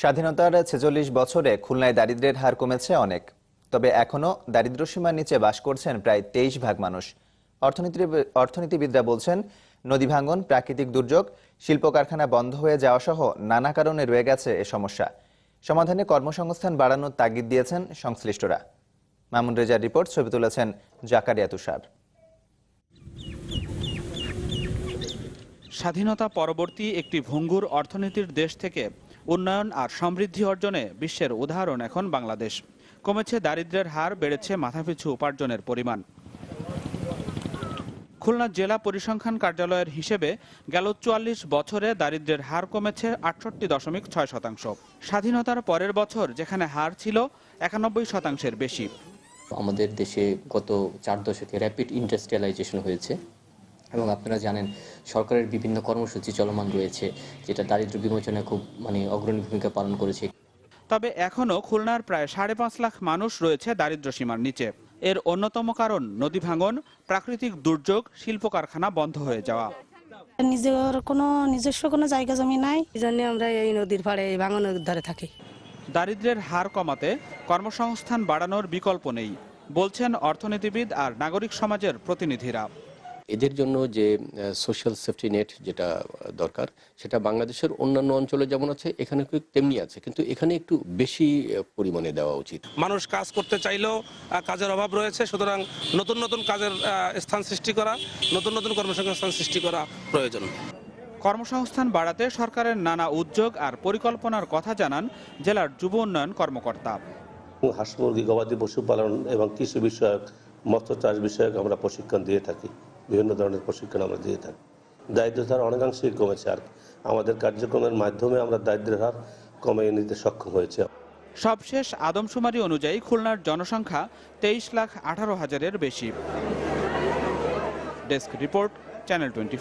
স্বাধীনতার ছেচল্লিশ বছরে খুলনায় দারিদ্র্যের হার কমেছে অনেক। তবে এখনও দারিদ্র্যসীমার নিচে বাস করছেন প্রায় তেইশ ভাগ মানুষ। অর্থনীতি অর্থনীতিবিদরা বলছেন, নদী ভাঙ্গন প্রাকৃতিক দুর্যোগ শিল্প কারখানা বন্ধ হয়ে যাওয়া সহ নানা কারণে রয়ে গেছে এ সমস্যা। সমাধানে কর্মসংস্থান বাড়ানোর তাগিদ দিয়েছেন সংশ্লিষ্টরা। মামুন রেজার রিপোর্ট, ছবি তুলেছেন জাকারিয়া তুষার। স্বাধীনতা পরবর্তী একটি ভঙ্গুর অর্থনীতির দেশ থেকে উন্নয়ন আর সমৃদ্ধি অর্জনে বিশ্বের উদাহরণ এখন বাংলাদেশ। কমেছে দারিদ্র্যের হার, বেড়েছে মাথাপিছু উপার্জনের পরিমাণ। খুলনা জেলা পরিসংখ্যান কার্যালয়ের হিসেবে গেল চুয়াল্লিশ বছরে দারিদ্র্যের হার কমেছে আটষট্টি দশমিক ছয় শতাংশ। স্বাধীনতার পরের বছর যেখানে হার ছিল একানব্বই শতাংশের বেশি। আমাদের দেশে গত চার দশকে র্যাপিড ইন্ডাস্ট্রিয়ালাইজেশন হয়েছে। এবং আপনারা জানেন সরকারের বিভিন্ন কর্মসূচি চলমান রয়েছে যেটা দারিদ্র্য বিমোচনে খুব মানে অগ্রণী ভূমিকা পালন করেছে। তবে এখনও খুলনার প্রায় সাড়ে পাঁচ লাখ মানুষ রয়েছে দারিদ্র্য সীমার নিচে। এর অন্যতম কারণ নদী ভাঙন প্রাকৃতিক দুর্যোগ শিল্প কারখানা বন্ধ হয়ে যাওয়া। নিজের কোনো নিজস্ব কোনো জায়গা জমি নাই। এই জন্য আমরা এই নদীর পাড়ে এই ভাঙনের ধারে থাকি। দারিদ্র্যের হার কমাতে কর্মসংস্থান বাড়ানোর বিকল্প নেই বলছেন অর্থনীতিবিদ আর নাগরিক সমাজের প্রতিনিধিরা। এদের জন্য যে সোশ্যাল সেফটি নেট যেটা দরকার সেটা বাংলাদেশের অন্যান্য অঞ্চলে যেমন আছে এখানে তেমনি আছে। কিন্তু এখানে একটু বেশি পরিমাণে দেওয়া উচিত। মানুষ কাজ করতে চাইলেও কাজের অভাব রয়েছে সুতরাং নতুন নতুন কাজের স্থান সৃষ্টি করা নতুন নতুন কর্মসংস্থান সৃষ্টি করা প্রয়োজন। কর্মসংস্থান বাড়াতে সরকারের নানা উদ্যোগ আর পরিকল্পনার কথা জানান জেলার যুব উন্নয়ন কর্মকর্তা। হাঁস মুরগি গবাদি পশুপালন এবং কৃষি বিষয়ক মৎস্য চাষ বিষয়ক আমরা প্রশিক্ষণ দিয়ে থাকি। বিভিন্ন ধরনের প্রশিক্ষণ আমরা দিয়ে থাকি। দারিদ্রের হার অনেকাংশেই কমেছে আর আমাদের কার্যক্রমের মাধ্যমে আমরা দারিদ্রের হার কমিয়ে নিতে সক্ষম হয়েছে। সবশেষ আদমশুমারি অনুযায়ী খুলনার জনসংখ্যা তেইশ লাখ আঠারো হাজারের বেশি। Desk report, channel twenty